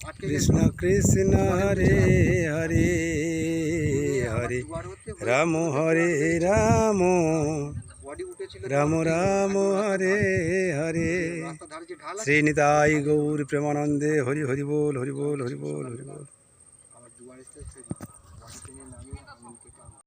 কৃষ্ণ কৃষ্ণ হরে হরে হরে। রাম হরে রাম। রাম রাম হরে হরে। আছে শ্রীনিতাই গৌর প্রেমানন্দে হরি হরি বল হরি বল হরি বল হরি বল।